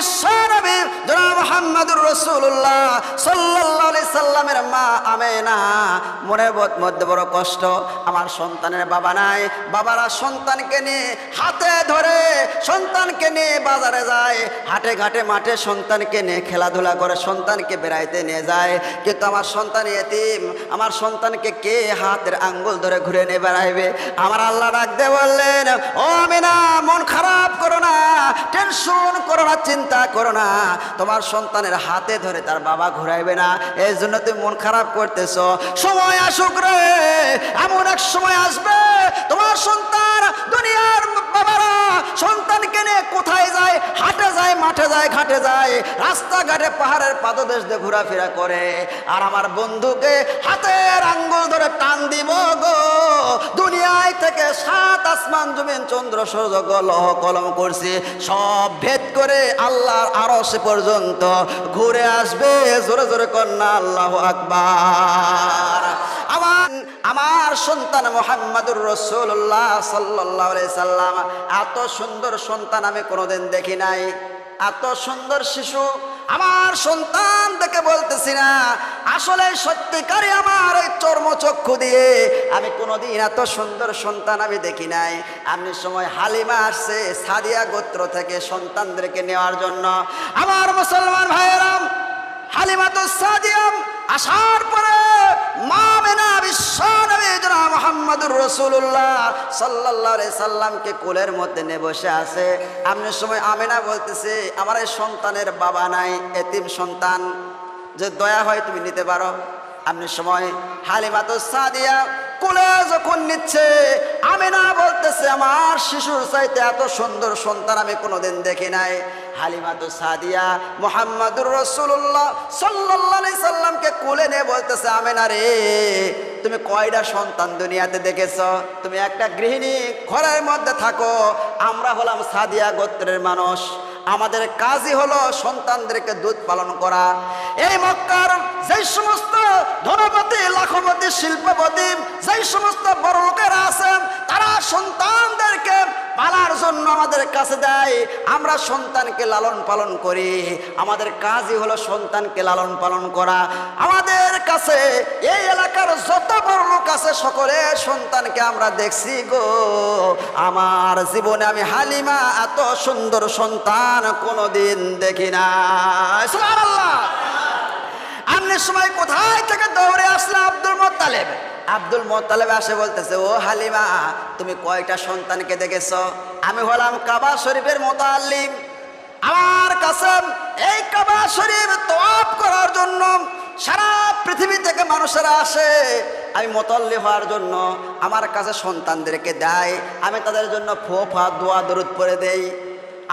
বিশ্বনবী জনাব মোহাম্মদুর রসুল্লাহ আলাইহি সাল্লামের মা মনের বোধ মধ্যে বড় কষ্ট। আমার সন্তানের বাবা নাই। বাবারা সন্তানকে নিয়ে হাতে ধরে সন্তানকে নিয়ে বাজারে যায়। হাটে ঘাটে মাঠে সন্তানকে নিয়ে খেলাধুলা করে সন্তানকে বেড়াইতে নিয়ে যায়। কিন্তু আমার সন্তান এতিম। আমার সন্তানকে কে হাতের আঙ্গুল ধরে ঘুরে নিয়ে বেড়াইবে? আমার আল্লাহ ডাকতে বললেন, ও আমিনা, মন খারাপ করো না। টেনশন করো না, চিন্তা করো না। তোমার সন্তানের হাতে ধরে তার বাবা ঘুরাইবে না। এই জন্য তুমি মন খারাপ করতেছ। সময় আসুক রে, এমন এক সময় আসবে, তোমার সন্তান, দুনিয়ার বাবারা সন্তানকে নিয়ে কোথায় যায়? হাটে যায়, মাঠে যায়, ঘাটে যায়, রাস্তাঘাটে পাহাড়ের পাদদেশ দিয়ে ঘোরাফেরা করে। আর আমার বন্ধুকে হাতের আঙ্গুল ধরে টান আসমান জমিন, চন্দ্র, সূর্য লহ, কলম করছি সব ভেদ করে আল্লাহর আরও সে পর্যন্ত ঘুরে আসবে জোরে জোরে কন্যা আল্লাহ আকবার। আমার আমার সন্তান মোহাম্মদুর রসুল্লাহ সাল্লাহ সাল্লাম, এত সুন্দর সন্তান আমি কোনোদিন দেখি নাই। এত সুন্দর শিশু, আমার সন্তান দেখে বলতেছি না আসলে সত্যিকারে আমার ওই চর্মচক্ষু দিয়ে আমি কোনোদিন এত সুন্দর সন্তান আমি দেখি নাই। এমনি সময় হালিমা আসছে সাদিয়া গোত্র থেকে সন্তানদেরকে নেওয়ার জন্য। আমার মুসলমান ভাইয়েরাম হালিমা তো সাদিয়াম আসার পরে মা মেনা বিশ্বনবী জনাব মোহাম্মদুর রসুল্লাহ সাল্লাহ সাল্লামকে কোলের মধ্যে নিয়ে বসে আছে। এমনি সময় আমেনা বলতেছে, আমার এই সন্তানের বাবা নাই, এতিম সন্তান। যে দয়া হয় তুমি নিতে পারো। আপনি সময় হালিমা তো সাদিয়া কোলে যখন নিচ্ছে আমি না বলতেছে, আমার শিশুর চাইতে এত সুন্দর সন্তান আমি কোনোদিন দেখি নাই। হালিমা তো সাদিয়া মোহাম্মদুর রসুল্লাহ সাল্লাহ সাল্লামকে কোলে নিয়ে বলতেছে, আমেনা রে, তুমি কয়টা সন্তান দুনিয়াতে দেখেছ? তুমি একটা গৃহিণী ঘরের মধ্যে থাকো, আমরা হলাম সাদিয়া গোত্রের মানুষ। আমাদের কাজই হলো সন্তানদেরকে দুধ পালন করা। এই মক্কার যেই সমস্ত ধনপতি, লাখপতি, শিল্পপতি, যেই সমস্ত বড় লোকেরা আছেন তারা সন্তানদেরকে পালার জন্য আমাদের কাছে দেয়। আমরা সন্তানকে লালন পালন করি। আমাদের কাজই হলো সন্তানকে লালন পালন করা। আমাদের কাছে এই এলাকার যত বড় লোক আছে সকলের সন্তানকে আমরা দেখছি গো। আমার জীবনে আমি হালিমা এত সুন্দর সন্তান কোনোদিন দেখি না। সময় কোথায় থেকে দৌড়ে আসলে আব্দুল মোত্তালেব? আব্দুল মোত্তালেব আসে বলতেছে, ও হালিমা, তুমি কয়টা সন্তানকে দেখেছ? আমি হলাম কাবা শরীফের মোতাল্লিম। আমার কাছে এই কাবা শরীফ তোয়াপ করার জন্য সারা পৃথিবী থেকে মানুষেরা আসে। আমি মোতল্লি হওয়ার জন্য আমার কাছে সন্তানদেরকে দেয়। আমি তাদের জন্য ফোফা, দোয়া, দরুদ পরে দেই।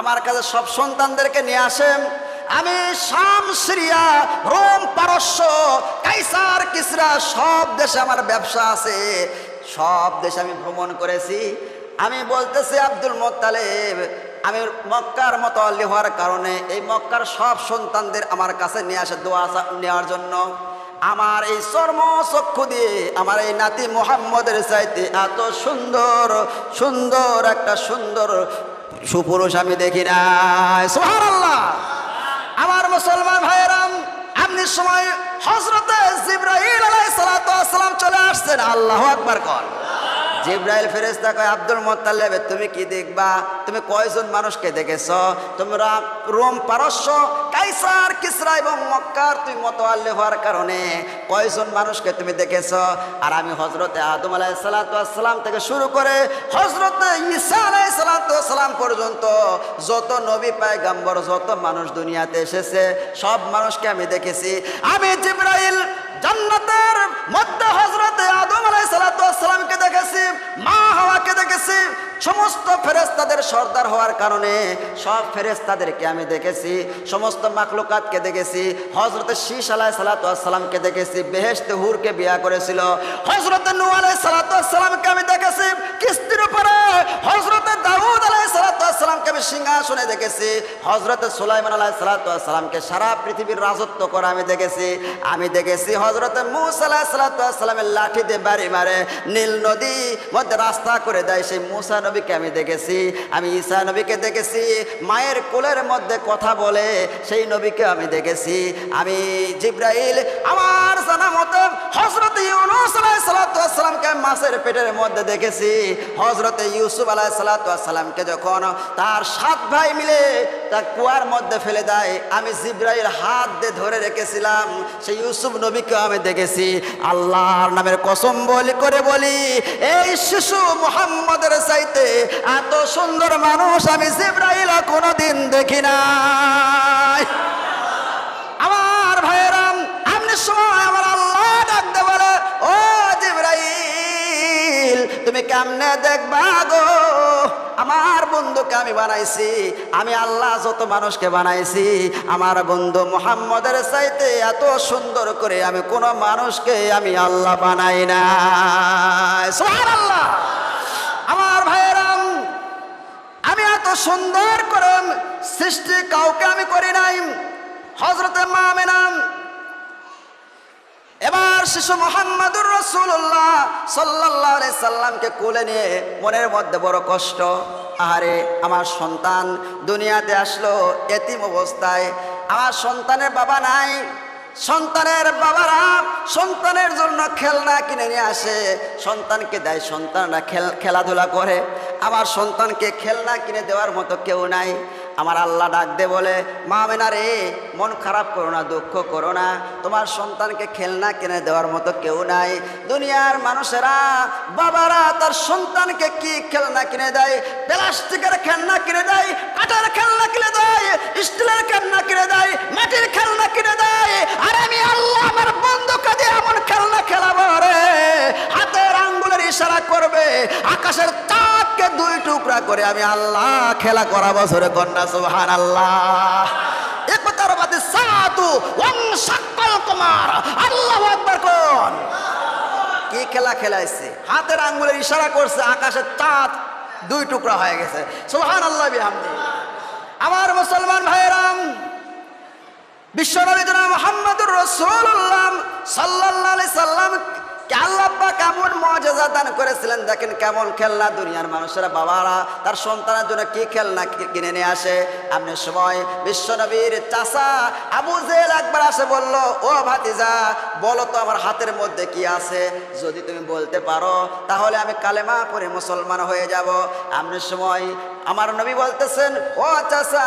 আমার কাছে সব সন্তানদেরকে নিয়ে আসেন। আমি শাম, সিরিয়া, রোম, পারস্য, কাইসার, কিসরা, সব দেশে আমার ব্যবসা আছে। সব দেশে আমি ভ্রমণ করেছি। আমি বলতেছি, আব্দুল মোত্তালেব, আমি মক্কার মতো আল্লি হওয়ার কারণে এই মক্কার সব সন্তানদের আমার কাছে নিয়ে আসে দোয়া নেওয়ার জন্য। আমার এই চর্ম চক্ষু দিয়ে আমার এই নাতি মোহাম্মদের চাইতে এত সুন্দর সুন্দর একটা সুন্দর সুপুরুষ আমি দেখি না সুবহানাল্লাহ! আমার মুসলমান ভাইয়েরাম আপনি সময় হজরতে জিব্রাহিল ওয়াস সালাম চলে আসছেন। আল্লাহ আকবার কর। জিব্রাইল ফেরেস্তা কয়, আব্দুল মোত্তালেব, তুমি কি দেখবা? তুমি কয়জন মানুষকে দেখেছ? তোমরা রোম পারস্য, কাইসার, কিসরা এবং মক্কার তুমি মতোয়াল্লি হওয়ার কারণে কয়জন মানুষকে তুমি দেখেছ? আর আমি হজরতে আদম আলাই সালাতাম থেকে শুরু করে হজরতে ঈসা আলাই সালাতাম পর্যন্ত যত নবী পায়গাম্বর, যত মানুষ দুনিয়াতে এসেছে, সব মানুষকে আমি দেখেছি। আমি জিব্রাইল জান্নাতের মধ্যে হজরতে আদম আলাই সালাতামকে দেখেছি। মা সমস্ত ফেরেস্তাদের সর্দার হওয়ার কারণে সব ফেরেস্তাদেরকে আমি দেখেছি, সমস্ত মাকলুকাতকে দেখেছি হজরতে শীষ আলাই সালাতামকে দেখেছি বেহেস্তে হুরকে বিয়া করেছিল। হজরতে নু আলাই সালাতামকে আমি দেখেছি, কিস্তির উপরে হজরতে দাউদ আলাই সালাতামকে আমি সিংহাসনে দেখেছি হজরতে সুলাইমান আলাই সালাতামকে সারা পৃথিবীর রাজত্ব করা আমি দেখেছি। আমি দেখেছি হজ হজরত মুসাল্লাহ সাল্লামের লাঠি দিয়ে বাড়ি মারে, নীল নদী মধ্যে রাস্তা করে দেয়, সেই মুসা নবীকে আমি দেখেছি, আমি ঈসা নবীকে দেখেছি, মায়ের কোলের মধ্যে কথা বলে সেই নবীকে আমি দেখেছি। আমি জিব্রাইল আমার জানা মতো হজরত ইউনুস আলাইসালামকে মাছের পেটের মধ্যে দেখেছি। হজরত ইউসুফ আলাইসালামকে যখন তার সাত ভাই মিলে তার কুয়ার মধ্যে ফেলে দেয়, আমি জিব্রাইল হাত দিয়ে ধরে রেখেছিলাম। সেই ইউসুফ নবীকে আমি দেখেছি। আল্লাহর নামের কসম বলি করে বলি, এই শিশু মুহাম্মদের চাইতে এত সুন্দর মানুষ আমি জিব্রাইল কোনোদিন দেখি নাই। তুমি কেমনে দেখবা গো? আমার বন্ধুকে আমি বানাইছি, আমি আল্লাহ যত মানুষকে বানাইছি, আমার বন্ধু মোহাম্মদের চাইতে এত সুন্দর করে আমি কোনো মানুষকে আমি আল্লাহ বানাই না আল্লাহ আমার ভাইয়েরাম, আমি এত সুন্দর করে সৃষ্টি কাউকে আমি করি নাই। হজরতে মা মেনাম এবার শিশু মোহাম্মদুর রসুল্লাহ সাল্লাহ সাল্লামকে কোলে নিয়ে মনের মধ্যে বড় কষ্ট। আহারে, আমার সন্তান দুনিয়াতে আসলো এতিম অবস্থায়। আমার সন্তানের বাবা নাই। সন্তানের বাবারা সন্তানের জন্য খেলনা কিনে নিয়ে আসে। সন্তানকে দেয়, সন্তানরা খেল, খেলাধুলা করে। আমার সন্তানকে খেলনা কিনে দেওয়ার মতো কেউ নাই। আমার আল্লাহ ডাক দে বলে, মা মেনা রে, মন খারাপ করো না, দুঃখ করো না। তোমার সন্তানকে খেলনা কিনে দেওয়ার মতো কেউ নাই। দুনিয়ার মানুষেরা বাবারা তার সন্তানকে কি খেলনা কিনে দেয়? প্লাস্টিকের খেলনা কিনে দেয়, কাঠের খেলনা কিনে দেয়, স্টিলের খেলনা কিনে দেয়, মাটির খেলনা কিনে দেয়। আর আমি আল্লাহ আমার বন্ধুকে দিয়ে এমন খেলনা খেলাবো রে। হাতের আঙ্গুলের ইশারা করবে, আকাশের দুই টুকরা করে আমি আল্লাহ খেলা করা বছরে কন্যা সুহান আল্লাহ ইশারা করছে দুই টুকরা হয়ে গেছে। আমার মুসলমান ভাইরাম বিশ্বনবী মোহাম্মদুর রসুল্লাহ সাল্লাহ সাল্লাম করেছিলেন? দেখেন কেমন খেলনা দুনিয়ার মানুষেরা, বাবারা, তার সন্তানের জন্য কি খেলনা কিনে নিয়ে আসে? আপনি সময় বিশ্বনবীর আবু একবার আসে বলল, ও ভাতিজা, বলো তো আমার হাতের মধ্যে কি আছে? যদি তুমি বলতে পারো, তাহলে আমি কালেমা পরে মুসলমান হয়ে যাব। আপনি সময় আমার নবী বলতেছেন, ও চাষা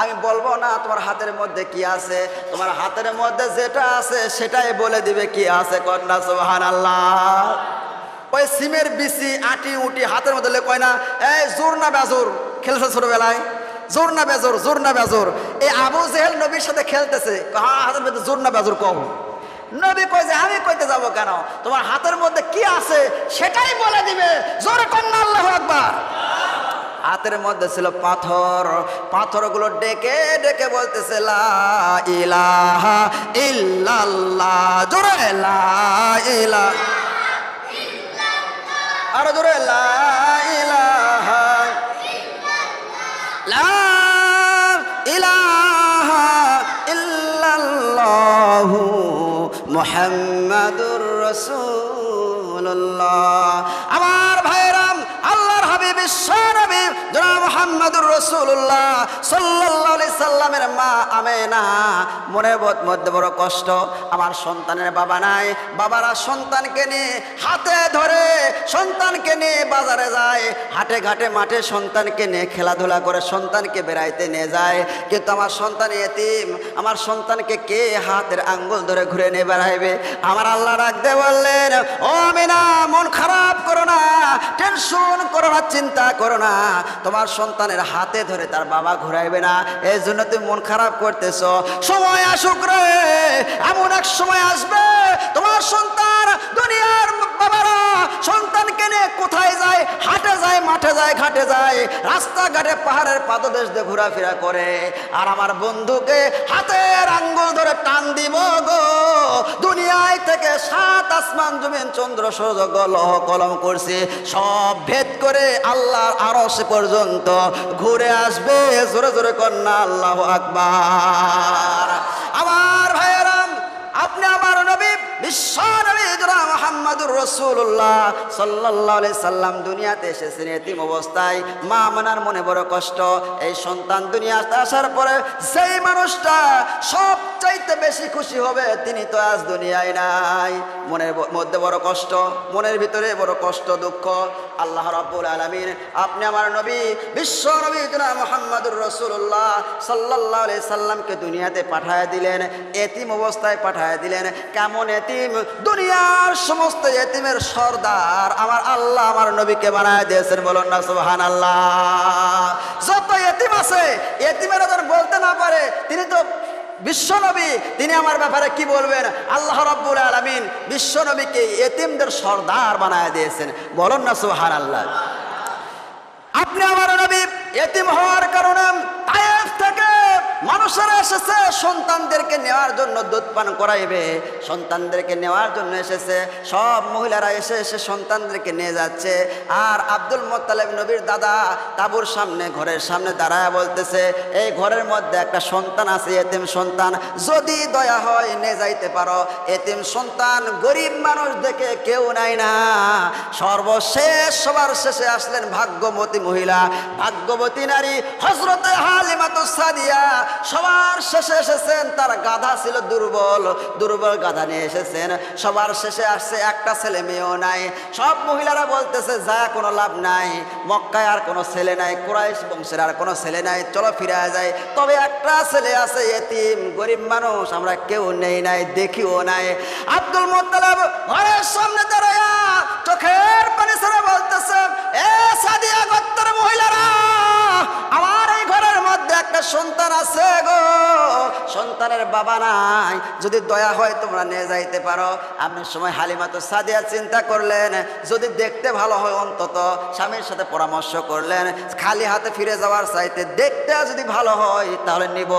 আমি বলব না তোমার হাতের মধ্যে কি আছে। তোমার হাতের মধ্যে যেটা আছে, সেটাই বলে দিবে কি আছে কন্যা সোহান আল্লাহ ওই সিমের বিসি আটি, উটি হাতের মধ্যে কয় না, এই জোর না বেজোর। খেলছে ছোটবেলায়। জোর না বেজোর, জোর না বেজোর। এই আবু জেহেল নবীর সাথে খেলতেছে। হাতের মধ্যে জোর না বেজোর কম নবী কয় যে, আমি কইতে যাব কেন? তোমার হাতের মধ্যে কি আছে, সেটাই বলে দিবে। জোরে কন্যা, আল্লাহ একবার হাতের মধ্যে ছিল পাথর। পাথরগুলো ডেকে ডেকে বলতেছে ইলাহা জোরে, লা আরও জোরে, লা ইলাহা লা ইলাহা মুহাম্মাদুর রাসূলুল্লাহ সাল্লাল্লাহু আলাইহি সাল্লামের মা আমেনা। মনের বোধ- মধ্যে বড় কষ্ট। আমার সন্তানের বাবা নাই। বাবারা সন্তানকে নিয়ে হাতে ধরে সন্তানকে নিয়ে বাজারে যায়। হাটে ঘাটে মাঠে সন্তানকে নিয়ে খেলাধুলা করে সন্তানকে বেড়াইতে নিয়ে যায়। কিন্তু আমার সন্তান এতিম। আমার সন্তানকে কে হাতের আঙ্গুল ধরে ঘুরে নিয়ে বেড়াইবে? আমার আল্লাহ রাখতে বললেন, ও আমিনা, মন খারাপ করো না। টেনশন করো না, চিন্তা করো না। তোমার সন্তানের হাতে ধরে তার বাবা ঘুরাইবে না। এই জন্য তুমি মন খারাপ করতেছ। সময় আসুক রে, এমন এক সময় আসবে। তোমার সন্তান দুনিয়ার বাবারা সন্তানকে নিয়ে কোথায় যায়? হাটে যায়, মাঠে যায়, ঘাটে যায়। রাস্তাঘাটে পাহাড়ের পাদদেশ দিয়ে ঘোরাফেরা করে। আর আমার বন্ধুকে হাতের আঙ্গুল ধরে টান দিব গো। দুনিয়ায় থেকে সাত আসমান জমিন, চন্দ্র, সূর্য, গলহ, কলম করছে সব ভেদ করে আল্লাহর আরশ পর্যন্ত ঘুরে আসবে জোরে জোরে কন্যা আল্লাহ আকবার। আমার ভাইয়েরাম, আপনি আমার নবী, বিশ্ব মানার মনে ভিতরে বড় কষ্ট, দুঃখ। আল্লাহ রাব্বুল আলামিন, আপনি আমার নবী, বিশ্ব নবী মোহাম্মদুর রসুল্লাহ সাল্লাহ সাল্লামকে দুনিয়াতে পাঠায় দিলেন, এতিম অবস্থায় পাঠায় দিলেন, কেমন এতিম দুনিয়ার সমস্ত এতিমের সর্দার, আমার আল্লাহ, আমার নবীকে বানায় দিয়েছেন। বলুন না সুবহান আল্লাহ যত এতিম আছে, এতিমেরা যেন বলতে না পারে, তিনি তো বিশ্বনবী তিনি আমার ব্যাপারে কি বলবেন? আল্লাহ রব্বুল আলমিন বিশ্বনবীকে এতিমদের সর্দার বানায় দিয়েছেন। বলুন না সুবহান আল্লাহ আপনি আমার নবী এতিম হওয়ার কারণে মানুষেরা এসেছে, সন্তানদেরকে নেওয়ার জন্য দুধ পান করাইবে। সন্তানদেরকে নেওয়ার জন্য এসেছে, সব মহিলারা এসে এসে সন্তানদেরকে নিয়ে যাচ্ছে। আর আব্দুল মোত্তালেব নবীর দাদা তাবুর সামনে, ঘরের সামনে দাঁড়ায় বলতেছে, এই ঘরের মধ্যে একটা সন্তান আছে, এতিম সন্তান। যদি দয়া হয়, নিয়ে যাইতে পারো। এতিম সন্তান গরিব মানুষ দেখে কেউ নাই না। সর্বশেষ সবার শেষে আসলেন ভাগ্যবতী মহিলা। ভাগ্যবতী নারী হজরতে হালিমাতু সাদিয়া। সবার শেষে এসেছেন, তার গাধা ছিল দুর্বল দুর্বল গাধা নিয়ে এসেছেন। সবার শেষে আসছে একটা ছেলে মেয়েও নাই। সব মহিলারা বলতেছে, যা, কোনো লাভ নাই। মক্কায় আর কোনো ছেলে নাই, কুরাইশ বংশের আর কোনো ছেলে নাই। চলো ফিরে যায় তবে একটা ছেলে আছে, এতিম, গরিব মানুষ, আমরা কেউ নেই নাই, দেখিও নাই। আব্দুল মোত্তালাব ঘরের সামনে দাঁড়ায়া চোখের পানি ছেড়ে বলতেছে, এ সাদিয়া গত্তর মহিলারা একটা সন্তান আছে গো। সন্তানের বাবা নাই। যদি দয়া হয় তোমরা নিয়ে যাইতে পারো। আপনি সময় হালিমা তো সাদিয়া চিন্তা করলেন। যদি দেখতে ভালো হয় অন্তত স্বামীর সাথে পরামর্শ করলেন। খালি হাতে ফিরে যাওয়ার চাইতে দেখতে যদি ভালো হয়, তাহলে নিব।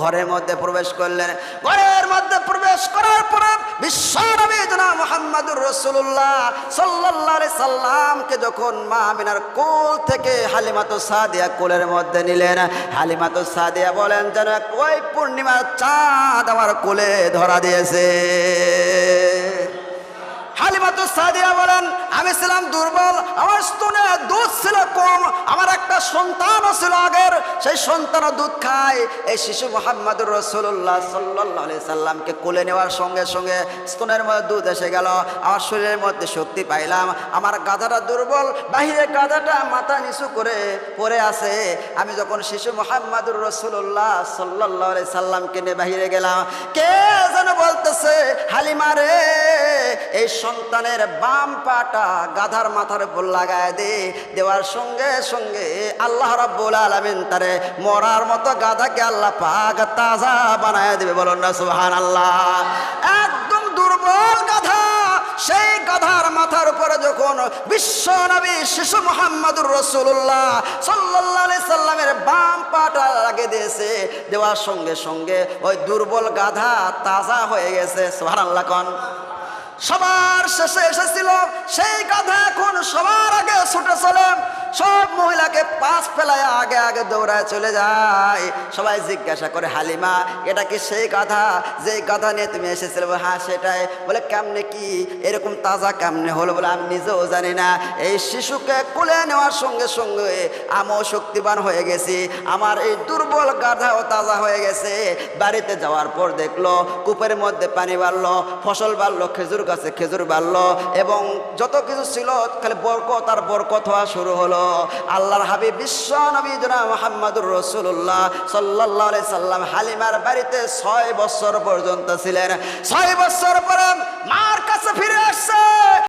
ঘরের মধ্যে প্রবেশ করলেন। ঘরের মধ্যে প্রবেশ করার পরে বিশ্ব জনাব মোহাম্মদুর রসুল্লাহ সাল্লাহ সাল্লামকে যখন মা আমিনার কোল থেকে হালিমাতো সাদিয়া কোলের মধ্যে নিলেন, হালিমাতো সাদিয়া বলেন, যেন ওই পূর্ণিমার চাঁদ আমার কোলে ধরা দিয়েছে। হালিমাতু সাদিয়া বলেন, আমি ছিলাম দুর্বল, আমার স্তনে দুধ ছিল কম, আমার একটা ছিল আগের। সেই দুধ খায়। এই শিশু মোহাম্মদুর রসুল্লাহ সাল্লাহ সাল্লামকে কোলে নেওয়ার সঙ্গে সঙ্গে স্তনের মধ্যে দুধ এসে গেল। আমার শরীরের মধ্যে শক্তি পাইলাম। আমার গাধাটা দুর্বল বাহিরে গাধাটা মাথা নিচু করে পড়ে আছে। আমি যখন শিশু মোহাম্মদুর রসুল্লাহ সাল্লাহ সাল্লামকে নিয়ে বাহিরে গেলাম, কে যেন বলতেছে, হালিমা রে এই সন্তানের বাম পাটা গাধার মাথার উপর লাগায় দে, দেওয়ার সঙ্গে সঙ্গে আল্লাহ রাব্বুল আলামিন তারে মরার মতো গাধাকে আল্লাহ পাক তাজা বানায় দেবে। বলুন না সুবহান আল্লাহ একদম দুর্বল গাধা, সেই গাধার মাথার উপরে যখন বিশ্ব নবী শিশু মোহাম্মদুর রসুল্লাহ সাল্লাহ সাল্লামের বাম পাটা লাগে দিয়েছে, দেওয়ার সঙ্গে সঙ্গে ওই দুর্বল গাধা তাজা হয়ে গেছে। সুবহান আল্লাহ কন। সবার শেষে এসেছিল। সেই কথা এখন সবার আগে ছুটে চলে। সব মহিলাকে পাশ ফেলায় আগে আগে দৌড়ায় চলে যায়। সবাই জিজ্ঞাসা করে হালিমা এটা কি সেই কথা? যে গাধা নিয়ে তুমি এসেছিলে? বলে, হ্যাঁ সেটাই। বলে কেমনে কি? এরকম তাজা কেমনে হলো? বলে আমি নিজেও জানি না। এই শিশুকে কোলে নেওয়ার সঙ্গে সঙ্গে আমিও শক্তিবান হয়ে গেছি। আমার এই দুর্বল গাধাও তাজা হয়ে গেছে। বাড়িতে যাওয়ার পর দেখল কূপের মধ্যে পানি বাড়লো ফসল বাড়লো খেজুর গাছে খেজুর বাড়লো এবং যত কিছু ছিল খালি বরকত আর বরকত হওয়া শুরু হলো। আল্লাহর হাবিব বিশ্ব নবী জনাব মোহাম্মদুর রসুল্লাহ সাল্লাহ সাল্লাম হালিমার বাড়িতে ছয় বছর পর্যন্ত ছিলেন। ছয় বছর পরে মার কাছে ফিরে আসছে।